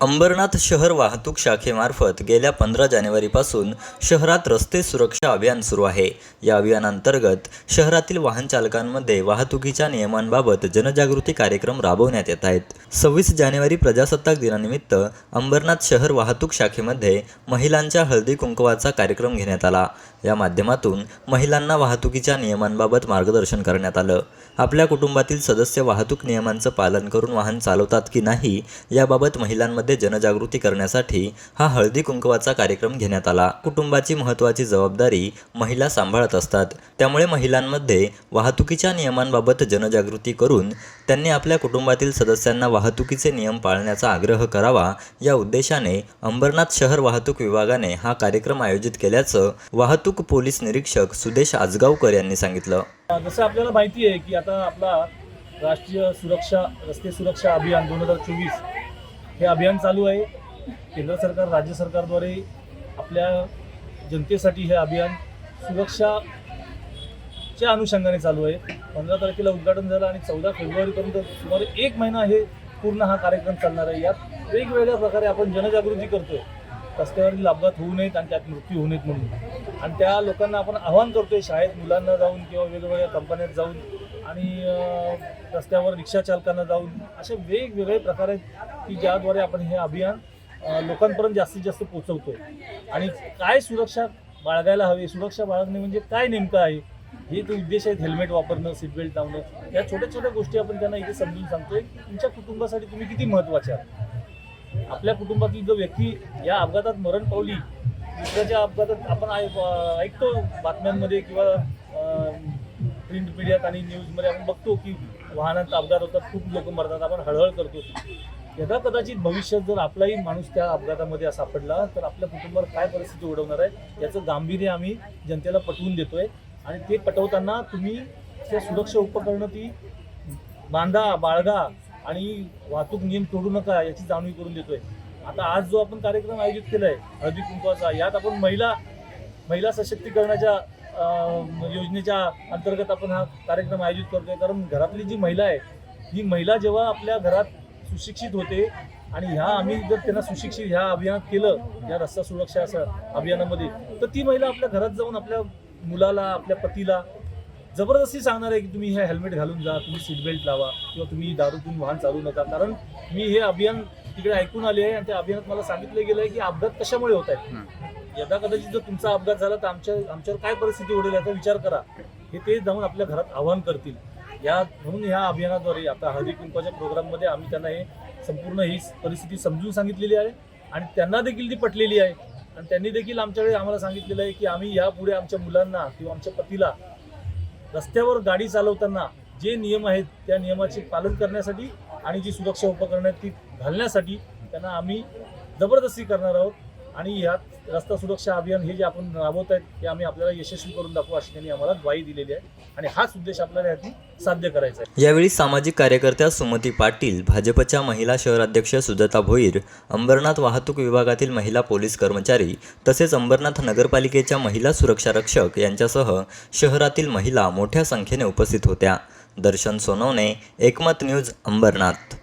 अंबरनाथ शहर वाहतूक शाखेमार्फत गेल्या पंधरा जानेवारीपासून शहरात रस्ते सुरक्षा अभियान सुरू आहे. या अभियानांतर्गत शहरातील वाहन चालकांमध्ये वाहतुकीच्या नियमांबाबत जनजागृती कार्यक्रम राबवण्यात येत आहेत. सव्वीस जानेवारी प्रजासत्ताक दिनानिमित्त अंबरनाथ शहर वाहतूक शाखेमध्ये महिलांच्या हळदी कुंकवाचा कार्यक्रम घेण्यात आला. या माध्यमातून महिलांना वाहतुकीच्या नियमांबाबत मार्गदर्शन करण्यात आलं. आपल्या कुटुंबातील सदस्य वाहतूक नियमांचं पालन करून वाहन चालवतात की नाही याबाबत महिलांमध्ये जनजागृती करण्यासाठी हा हळदी कुंकवाचा कार्यक्रम घेण्यात आला. कुटुंबाची महत्त्वाची जबाबदारी महिला सांभाळत असतात. त्यामुळे महिलांमध्ये वाहतुकीच्या नियमांबाबत जनजागृती करून त्यांनी आपल्या कुटुंबातील सदस्यांना वाहतुकीचे नियम पाळण्याचा आग्रह करावा या उद्देशाने अंबरनाथ शहर वाहतूक विभागाने हा कार्यक्रम आयोजित केल्याचं वाहतूक पोलीस निरीक्षक सुदेश आजगावकर यांनी सांगितलं. जसं आपल्याला माहिती आहे की आता आपला राष्ट्रीय सुरक्षा रस्ते सुरक्षा अभियान दोन हजार चोवीस हे अभियान चालू आहे. केंद्र सरकार राज्य सरकारद्वारे आपल्या जनतेसाठी हे अभियान सुरक्षाच्या अनुषंगाने चालू आहे. पंधरा तारखेला उद्घाटन झालं आणि चौदा फेब्रुवारीपर्यंत सुमारे एक महिना हे पूर्ण हा कार्यक्रम चालणार आहे. यात वेगवेगळ्या प्रकारे आपण जनजागृती करतो रस्त्यावरील अपघात होऊ नयेत आणि त्यात मृत्यू होऊ नयेत म्हणून. आणि त्या लोकांना आपण आव्हान करतोय शाळेत मुलांना जाऊन किंवा वेगवेगळ्या कंपन्यात जाऊन आणि रस्त्यावर रिक्षा चालकांना जाऊन असे वेगवेगळे प्रकार आहेत की ज्याद्वारे आपण हे अभियान लोकांपर्यंत जास्तीत जास्त पोहोचवतोय. आणि काय सुरक्षा बाळगायला हवी सुरक्षा बाळगणे म्हणजे काय नेमकं आहे? हे ते उद्देश आहेत हेल्मेट वापरणं सीटबेल्ट लावणं. या छोट्या छोट्या गोष्टी आपण त्यांना इथे समजून सांगतोय. तुमच्या कुटुंबासाठी तुम्ही किती महत्त्वाचे आहात? आपल्या कुटुंबातील जो व्यक्ती या अपघातात मरण पावली दुसऱ्याच्या अपघातात आपण ऐ- ऐकतो बातम्यांमध्ये किंवा प्रिंट मीडियात आणि न्यूजमध्ये आपण बघतो की वाहनात अपघात होतात खूप लोक मरतात आपण हळहळ करतो. यदा कदाचित भविष्यात जर आपलाही माणूस त्या अपघातामध्ये सापडला तर आपल्या कुटुंबावर काय परिस्थिती ओढवणार आहे याचं गांभीर्य आम्ही जनतेला पटवून देतोय. आणि ते पटवताना तुम्ही त्या सुरक्षा उपकरणं ती बांधा बाळगा आणि वाहतूक नियम तोडू नका याची जाणीव करून देतोय. आता आज जो आपण कार्यक्रम आयोजित केलाय हळदी कुंकवाचा यात आपण महिला महिला सशक्तीकरणाच्या योजनेच्या अंतर्गत आपण हा कार्यक्रम आयोजित करतोय. कारण घरातली जी महिला आहे ही महिला जेव्हा आपल्या घरात सुशिक्षित होते आणि ह्या आम्ही जर त्यांना सुशिक्षित ह्या अभियानात केलं या रस्ता सुरक्षा असं अभियानामध्ये तर ती महिला आपल्या घरात जाऊन आपल्या मुलाला आपल्या पतीला जबरदस्ती सांगणार आहे की तुम्ही हे हेल्मेट घालून जा तुम्ही सीट बेल्ट लावा किंवा तुम्ही दारू पिऊन वाहन चालू नका. कारण मी हे अभियान तिकडे ऐकून आले आहे आणि त्या अभियानात मला सांगितलं गेलं आहे की अपघात कशामुळे होत आहेत? यदा कदाचित जर तुमचा अपघात झाला तर आमच्या आमच्यावर काय परिस्थिती ओढेल याचा विचार करा. हे ते जाऊन आपल्या घरात आवाहन करतील. या म्हणून ह्या अभियानाद्वारे आता हळदी कुंकवाच्या प्रोग्राममध्ये आम्ही त्यांना हे संपूर्ण ही परिस्थिती समजून सांगितलेली आहे आणि त्यांना देखील ती पटलेली आहे. आणि त्यांनी देखील आमच्याकडे आम्हाला सांगितलेलं आहे की आम्ही यापुढे आमच्या मुलांना किंवा आमच्या पतीला रस्त्यावर गाडी चालवताना जे नियम आहेत त्या नियमाचे पालन करण्यासाठी आणि जी सुरक्षा उपकरणं आहेत ती घालण्यासाठी त्यांना आम्ही जबरदस्ती करणार आहोत. आणि यात रस्ता सुरक्षा अभियान हे जे आपण राबवत आहेत ते आम्ही आपल्याला यशस्वी करून दाखवू अशी त्यांनी आम्हाला ग्वाही दिलेली आहे. आणि हाच उद्देश आपल्याला यातून साध्य करायचा आहे. यावेळी सामाजिक कार्यकर्त्या सुमती पाटील भाजपच्या महिला शहराध्यक्ष सुजाता भोईर अंबरनाथ वाहतूक विभागातील महिला पोलीस कर्मचारी तसेच अंबरनाथ नगरपालिकेच्या महिला सुरक्षा रक्षक यांच्यासह शहरातील महिला मोठ्या संख्येने उपस्थित होत्या. दर्शन सोनवणे एकमत न्यूज अंबरनाथ.